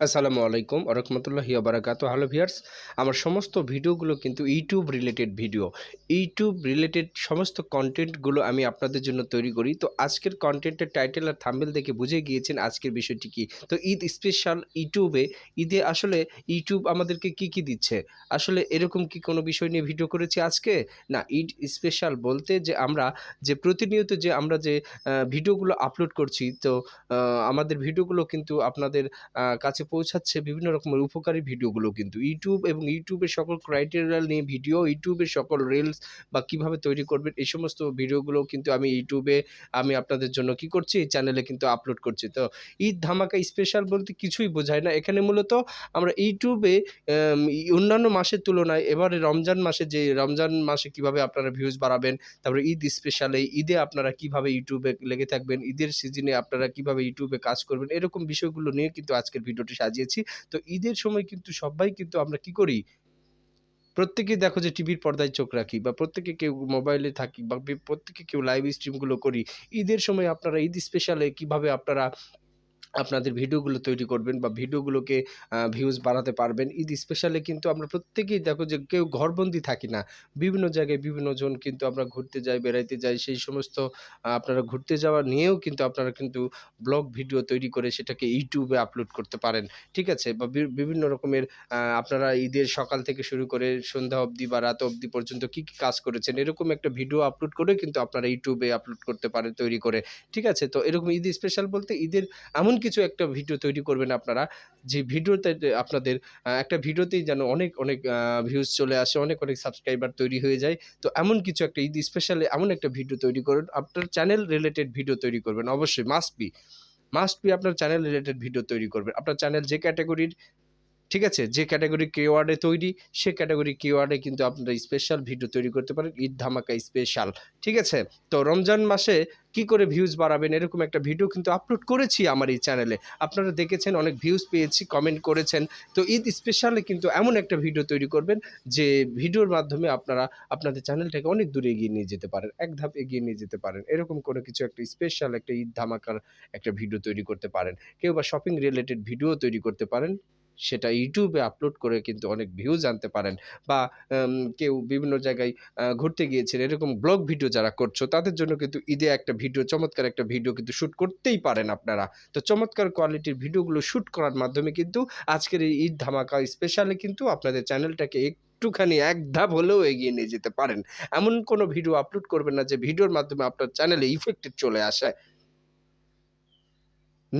আসসালামু আলাইকুম আরহামতুল্লাহি আবরাকাত হ্যালো ভিয়ার্স আমার সমস্ত ভিডিওগুলো কিন্তু YouTube related video. YouTube related সমস্ত কন্টেন্টগুলো আমি আপনাদের জন্য তৈরি করি। তো আজকের কন্টেন্টের টাইটেল আর থাম্বেল দেখে বুঝে গিয়েছেন আজকের বিষয়টি কি। তো ঈদ স্পেশাল ইউটিউবে, ঈদে আসলে ইউটিউব আমাদেরকে কি কি দিচ্ছে? আসলে এরকম কি কোনো বিষয় নিয়ে ভিডিও করেছি আজকে? না, ঈদ স্পেশাল বলতে যে আমরা যে প্রতিনিয়ত যে আমরা যে ভিডিওগুলো আপলোড করছি, তো আমাদের ভিডিওগুলো কিন্তু আপনাদের কাছে পৌঁছাচ্ছে বিভিন্ন রকমের উপকারী ভিডিওগুলো কিন্তু। ইউটিউব এবং ইউটিউবের সকল ক্রাইটেরিয়াল নিয়ে ভিডিও ইউটিউবের সকল রিলস বা কীভাবে তৈরি করবেন, এই সমস্ত ভিডিওগুলো কিন্তু আমি ইউটিউবে আমি আপনাদের জন্য কি করছি, এই চ্যানেলে কিন্তু আপলোড করছি। তো ঈদ ধামাকা স্পেশাল বলতে কিছুই বোঝায় না। এখানে মূলত আমরা ইউটিউবে অন্যান্য মাসের তুলনায় এবারে রমজান মাসে যে রমজান মাসে কীভাবে আপনারা ভিউজ বাড়াবেন, তারপরে ঈদ স্পেশালে ঈদে আপনারা কীভাবে ইউটিউবে লেগে থাকবেন, ঈদের সিজনে আপনারা কীভাবে ইউটিউবে কাজ করবেন, এরকম বিষয়গুলো নিয়ে কিন্তু আজকের ভিডিওটি সাজিয়েছি। তো ঈদের সময় কিন্তু সবাই কিন্তু আমরা কি করি? প্রত্যেকেই দেখো যে টিভির পর্দায় চোখ রাখি বা প্রত্যেকে কেউ মোবাইলে থাকি বা প্রত্যেকে কেউ লাইভ স্ট্রিমগুলো করি। ঈদের সময় আপনারা ঈদ স্পেশালে কীভাবে আপনারা আপনাদের ভিডিওগুলো তৈরি করবেন বা ভিডিওগুলোকে ভিউজ বাড়াতে পারবেন। ঈদ স্পেশালে কিন্তু আমরা প্রত্যেকেই দেখো যে কেউ ঘরবন্দি থাকি না। বিভিন্ন জায়গায় বিভিন্ন জন কিন্তু আমরা ঘুরতে যাই, বেড়াইতে যাই, সেই সমস্ত আপনারা ঘুরতে যাওয়া নিয়েও কিন্তু আপনারা কিন্তু ব্লগ ভিডিও তৈরি করে সেটাকে ইউটিউবে আপলোড করতে পারেন। ঠিক আছে? বা বিভিন্ন রকমের আপনারা ঈদের সকাল থেকে শুরু করে সন্ধ্যা অবধি বা রাত অবধি পর্যন্ত কি কি কাজ করেছেন, এরকম একটা ভিডিও আপলোড করে কিন্তু আপনারা ইউটিউবে আপলোড করতে পারেন তৈরি করে। ঠিক আছে? তো এরকম ঈদ স্পেশাল বলতে ঈদের এমন কিছু একটা ভিডিও তৈরি করবেন আপনারা। যে ভিডিওতে আপনাদের একটা ভিডিওতেই যেন অনেক অনেক ভিউজ চলে আসে, অনেক অনেক সাবস্ক্রাইবার তৈরি হয়ে যায়। তো এমন কিছু একটা ঈদ স্পেশালি এমন একটা ভিডিও তৈরি করুন। আপনার চ্যানেল রিলেটেড ভিডিও তৈরি করবেন, অবশ্যই মাস্ট বি মাস্ট বি আপনার চ্যানেল রিলেটেড ভিডিও তৈরি করবেন। আপনার চ্যানেল যে ক্যাটাগরির ঠিক আছে? যে ক্যাটাগরি কিওয়ার্ডে তৈরি, সে ক্যাটাগরি কিওয়ার্ডে কিন্তু আপনারা স্পেশাল ভিডিও তৈরি করতে পারেন। ঈদ ধামাকা স্পেশাল ঠিক আছে? তো রমজান মাসে কি করে ভিউজ বাড়াবেন? এরকম একটা ভিডিও কিন্তু আপলোড করেছি আমার এই চ্যানেলে আপনারা দেখেছেন, অনেক ভিউজ পেয়েছি কমেন্ট করেছেন। তো ঈদ স্পেশালে কিন্তু এমন একটা ভিডিও তৈরি করবেন, যে ভিডিওর মাধ্যমে আপনারা আপনাদের চ্যানেলটাকে অনেক দূরে এগিয়ে নিয়ে যেতে পারেন, এক ধাপ এগিয়ে নিয়ে যেতে পারেন। এরকম কোনো কিছু একটা স্পেশাল একটা ঈদ ধামাকার একটা ভিডিও তৈরি করতে পারেন। কেউ বা শপিং রিলেটেড ভিডিও তৈরি করতে পারেন। সেটা ইউটিউবে আপলোড করে কিন্তু অনেক ভিউজ আনতে পারেন। বা কেউ বিভিন্ন জায়গায় ঘুরতে গিয়েছেন, এরকম ব্লগ ভিডিও যারা করছ, তাদের জন্য কিন্তু ঈদে একটা ভিডিও চমৎকার একটা ভিডিও কিন্তু শ্যুট করতেই পারেন আপনারা। তো চমৎকার কোয়ালিটির ভিডিওগুলো শ্যুট করার মাধ্যমে কিন্তু আজকের এই ঈদ ধামাকা স্পেশালে কিন্তু আপনাদের চ্যানেলটাকে একটুখানি এক ধাপ হলেও এগিয়ে নিয়ে যেতে পারেন। এমন কোনো ভিডিও আপলোড করবেন না যে ভিডিওর মাধ্যমে আপনার চ্যানেলে ইফেক্টেড চলে আসে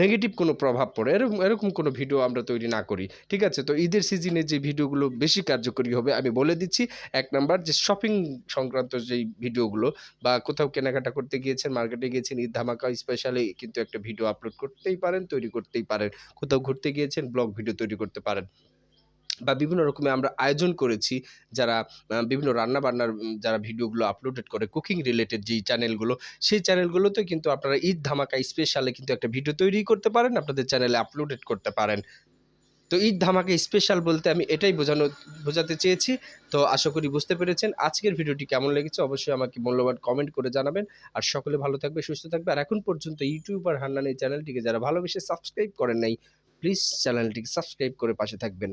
নেগেটিভ কোনো প্রভাব পড়ে, এরকম এরকম কোনো ভিডিও আমরা তৈরি না করি, ঠিক আছে? তো ঈদের সিজনে যে ভিডিওগুলো বেশি কার্যকরী হবে, আমি বলে দিচ্ছি, এক নাম্বার যে শপিং সংক্রান্ত যেই ভিডিওগুলো বা কোথাও কেনাকাটা করতে গিয়েছেন মার্কেটে গিয়েছেন, ঈদ ধামাকা স্পেশালি কিন্তু একটা ভিডিও আপলোড করতেই পারেন, তৈরি করতেই পারেন। কোথাও ঘুরতে গিয়েছেন ব্লগ ভিডিও তৈরি করতে পারেন। বা বিভিন্ন রকমের আমরা আয়োজন করেছি, যারা বিভিন্ন রান্না বান্নার যারা ভিডিওগুলো আপলোডেড করে কুকিং রিলেটেড যেই চ্যানেলগুলো সেই চ্যানেলগুলোতে কিন্তু আপনারা ঈদ ধামাকা স্পেশালে কিন্তু একটা ভিডিও তৈরি করতে পারেন, আপনাদের চ্যানেলে আপলোডেড করতে পারেন। তো ঈদ ধামাকা স্পেশাল বলতে আমি এটাই বোঝানো, বোঝাতে চেয়েছি। তো আশা করি বুঝতে পেরেছেন আজকের ভিডিওটি কেমন লেগেছে, অবশ্যই আমাকে মূল্যবান কমেন্ট করে জানাবেন। আর সকলে ভালো থাকবে, সুস্থ থাকবে। আর এখন পর্যন্ত ইউটিউব আর হান্নান এই চ্যানেলটিকে যারা ভালোবেসে সাবস্ক্রাইব করেন নাই প্লিজ চ্যানেলটিকে সাবস্ক্রাইব করে পাশে থাকবেন।